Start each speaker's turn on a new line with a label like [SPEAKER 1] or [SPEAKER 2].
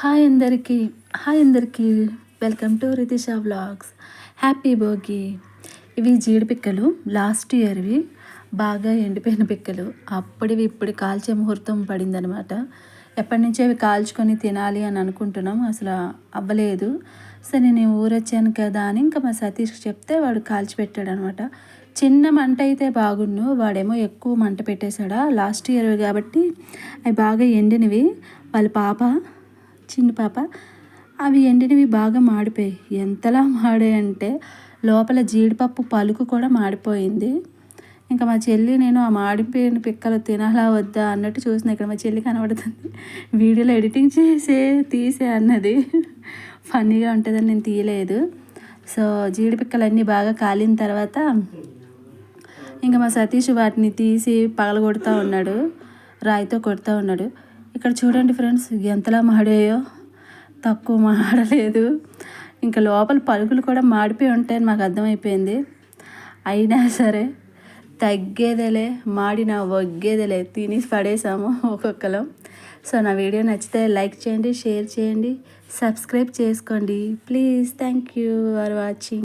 [SPEAKER 1] Hi అందరికీ hi అందరికీ. Welcome to Ritisha vlogs. Happy Bhogi. ఇవి జీడి పిక్కలు లాస్ట్ ఇయర్వి. బాగా ఎండిపోయిన పిక్కలు. అప్పటివి ఇప్పుడు కాల్చే ముహూర్తం పడిందనమాట. ఎప్పటి నుంచో అవి కాల్చుకొని తినాలి అని అనుకుంటున్నాం. అసలు అవ్వలేదు. సరే నేను ఊరొచ్చాను కదా అని ఇంకా మా సతీష్కి చెప్తే వాడు కాల్చిపెట్టాడు అనమాట చిన్న మంట అయితే బాగుండు. వాడేమో ఎక్కువ మంట పెట్టేశాడా. లాస్ట్ ఇయర్ కాబట్టి అవి బాగా ఎండినవి. వాళ్ళ పాప చిన్న పాప. అవి ఎండినవి బాగా మాడిపోయాయి. ఎంతలా మాడాయంటే లోపల జీడిపప్పు పలుకు కూడా మాడిపోయింది. ఇంకా మా చెల్లి నేను ఆ మాడిపోయిన పిక్కలు తినాలా వద్దా అన్నట్టు చూసిన ఇక్కడ మా చెల్లి కనబడుతుంది. వీడియోలో ఎడిటింగ్ చేసే తీసే అన్నది. ఫన్నీగా ఉంటుందని నేను తీయలేదు. సో జీడిపిక్కలన్నీ బాగా కాలిన తర్వాత ఇంకా మా సతీష్ వాటిని తీసి పగలగొడుతూ ఉన్నాడు. రాయితో కొడుతూ ఉన్నాడు. ఇక్కడ చూడండి ఫ్రెండ్స్ ఎంతలా మాడాయో. తక్కువ మాడలేదు. ఇంకా లోపల పలుకులు కూడా మాడిపోయి ఉంటాయని మాకు అర్థమైపోయింది. అయినా సరే తగ్గేదేలే మాడిన వగ్గేదేలే తిని పడేసాము ఒక్కొక్కలం. సో నా వీడియో నచ్చితే లైక్ చేయండి షేర్ చేయండి సబ్స్క్రైబ్ చేసుకోండి. Please thank you for watching.